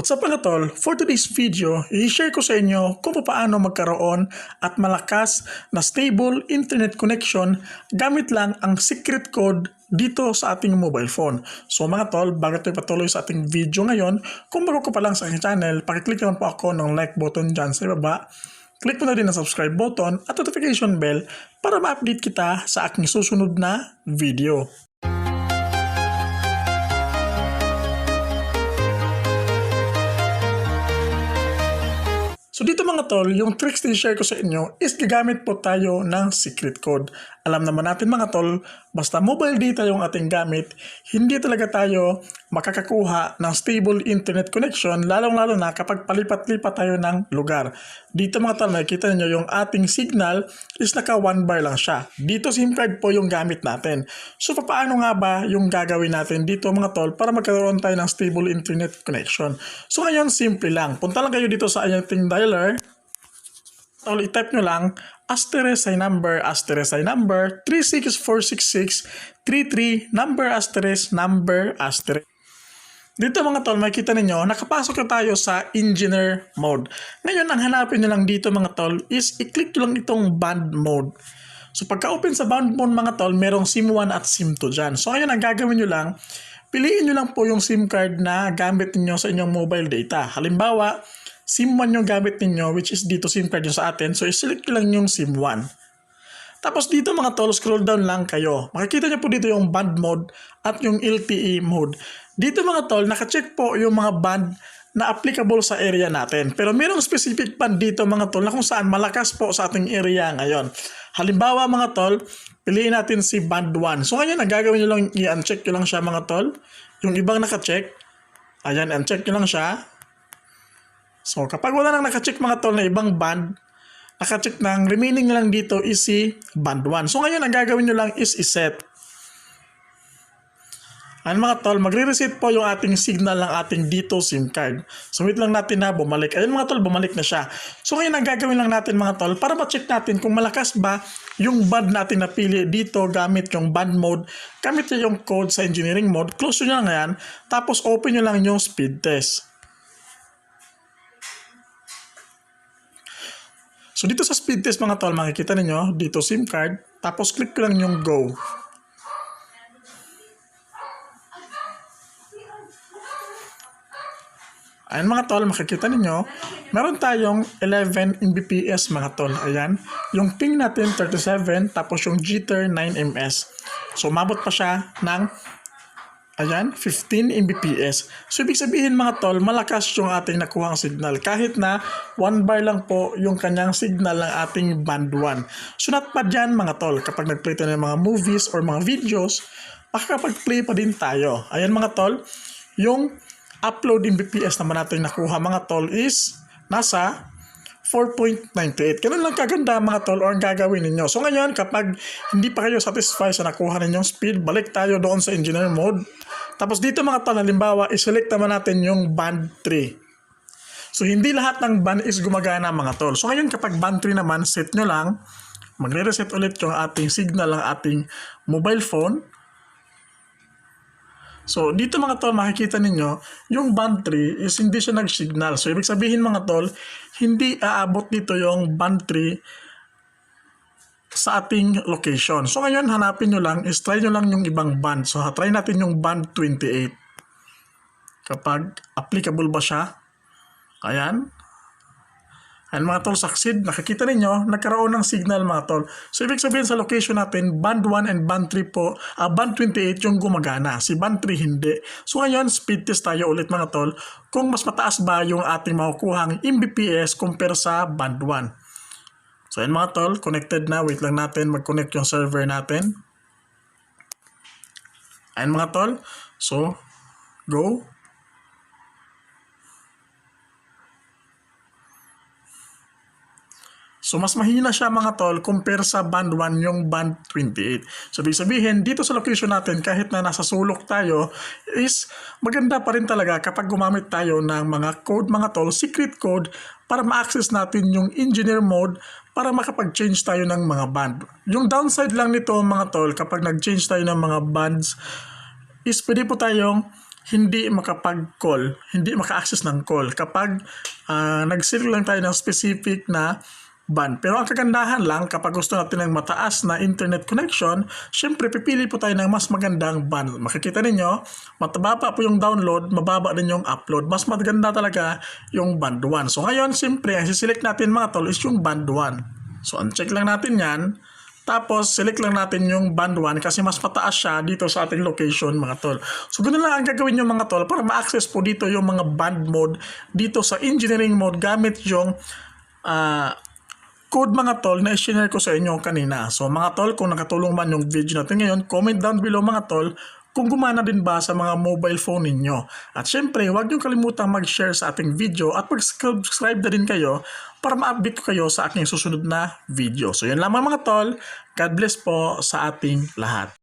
What's up mga tol? For today's video, i-share ko sa inyo kung paano magkaroon at malakas na stable internet connection gamit lang ang secret code dito sa ating mobile phone. So mga tol, bago tayo patuloy sa ating video ngayon, kung bago ka pa lang sa aking channel, pakiclick naman po ako ng like button dyan sa ibaba. Click mo na din ang subscribe button at notification bell para ma-update kita sa aking susunod na video. Tol, yung tricks na share ko sa inyo is gagamit po tayo ng secret code. Alam naman natin mga tol, basta mobile data yung ating gamit, hindi talaga tayo makakakuha ng stable internet connection lalong-lalo na kapag palipat-lipat tayo ng lugar. Dito mga tol, makikita niyo yung ating signal is naka one bar lang siya. Dito SIM po yung gamit natin. So paano nga ba yung gagawin natin dito mga tol para magkaroon tayo ng stable internet connection? So ngayon simple lang. Punta lang kayo dito sa ating dialer. Tol, i-type nyo lang asterisk ay number, asterisk ay number, 36466, 33, number asterisk, number asterisk. Dito mga tol, makikita ninyo, nakapasok na tayo sa engineer mode. Ngayon, ang hanapin nyo lang dito mga tol is i-click nyo lang itong band mode. So pagka-open sa band mode mga tol, merong SIM 1 at SIM 2 dyan. So ngayon, ang gagawin nyo lang, piliin nyo lang po yung SIM card na gamit niyo sa inyong mobile data. Halimbawa, SIM 1 yung gamit ninyo, which is dito SIM card yung sa atin. So, i-select nyo lang yung SIM 1. Tapos dito mga tol, scroll down lang kayo. Makikita nyo po dito yung band mode at yung LTE mode. Dito mga tol, nakacheck po yung mga band na applicable sa area natin. Pero mayroong specific band dito mga tol na kung saan malakas po sa ating area ngayon. Halimbawa mga tol, piliin natin si band 1. So ngayon, ang gagawin nyo lang, i-uncheck nyo lang siya mga tol. Yung ibang nakacheck, ayan, uncheck nyo lang siya. So, kapag wala nang nakacheck mga tol na ibang band, nakacheck ng remaining na lang dito is si band 1. So, ngayon, ang gagawin nyo lang is iset. Ayan mga tol, magre-reset po yung ating signal ng ating dito SIM card. So, wait lang natin na bumalik. Ayan mga tol, bumalik na siya. So, ngayon, ang gagawin lang natin mga tol, para ma-check natin kung malakas ba yung band natin napili dito gamit yung band mode, gamit yung code sa engineering mode, close nyo lang yan, tapos open nyo lang yung speed test. So dito sa speed test mga tol, makikita ninyo dito SIM card, tapos click ko lang yung go. Ayan mga tol, makikita ninyo, meron tayong 11 Mbps mga tol. Ayan, yung ping natin 37, tapos yung jitter 9 ms. So umabot pa siya ng Ayan, 15 Mbps. So, ibig sabihin mga tol, malakas yung ating nakuhang signal. Kahit na 1 bar lang po yung kanyang signal ng ating band 1. So, not bad yan mga tol. Kapag nag-play tayo ng mga movies or mga videos, makakapag-play pa din tayo. Ayan mga tol, yung upload Mbps naman natin nakuha mga tol is nasa 4.98. Ganun lang kaganda mga tol or ang gagawin ninyo. So ngayon, kapag hindi pa kayo satisfied sa nakuha ninyong speed, balik tayo doon sa engineer mode. Tapos dito mga tol, halimbawa, iselect naman natin yung band 3. So hindi lahat ng band is gumagana mga tol. So ngayon kapag band 3 naman, set nyo lang, magre-reset ulit yung ating signal ng ating mobile phone. So, dito mga tol, makikita ninyo, yung band 3 is hindi siya nag-signal. So, ibig sabihin mga tol, hindi aabot dito yung band 3 sa ating location. So, ngayon, hanapin nyo lang, is try nyo lang yung ibang band. So, try natin yung band 28. Kapag applicable ba siya. Ayan. Ayan mga tol, succeed. Nakikita ninyo, nagkaroon ng signal mga tol. So, ibig sabihin sa location natin, band 1 and band 3 po, uh, band 28 yung gumagana. Si band 3 hindi. So, ngayon, speed test tayo ulit mga tol. Kung mas mataas ba yung ating makukuhang Mbps compare sa band 1. So, ayan mga tol, connected na. Wait lang natin, mag-connect yung server natin. Ayan mga tol. So, go. So mas mahina siya mga tol compare sa band 1 yung band 28. So ibig sabihin dito sa location natin kahit na nasa sulok tayo is maganda pa rin talaga kapag gumamit tayo ng mga code mga tol, secret code para ma-access natin yung engineer mode para makapag-change tayo ng mga band. Yung downside lang nito mga tol kapag nag-change tayo ng mga bands is pwede po tayong hindi makapag-call, hindi maka-access ng call kapag uh, nag-select lang tayo ng specific na band. Pero ang kagandahan lang kapag gusto natin ng mataas na internet connection, syempre pipili po tayo ng mas magandang band. Makikita ninyo, matababa po yung download, mababa din yung upload. Mas maganda talaga yung band 1. So ngayon, syempre, ang siselect natin mga tol is yung band 1. So uncheck lang natin yan. Tapos, select lang natin yung band 1 kasi mas mataas siya dito sa ating location mga tol. So, ganun lang ang gagawin yung mga tol para ma-access po dito yung mga band mode dito sa engineering mode gamit yung ah code mga tol na i-share ko sa inyo kanina. So mga tol, kung nakatulong man yung video natin ngayon, comment down below mga tol kung gumana din ba sa mga mobile phone ninyo. At syempre, huwag niyo kalimutang mag-share sa ating video at mag-subscribe na din kayo para ma-update ko kayo sa aking susunod na video. So yun lamang mga tol, God bless po sa ating lahat.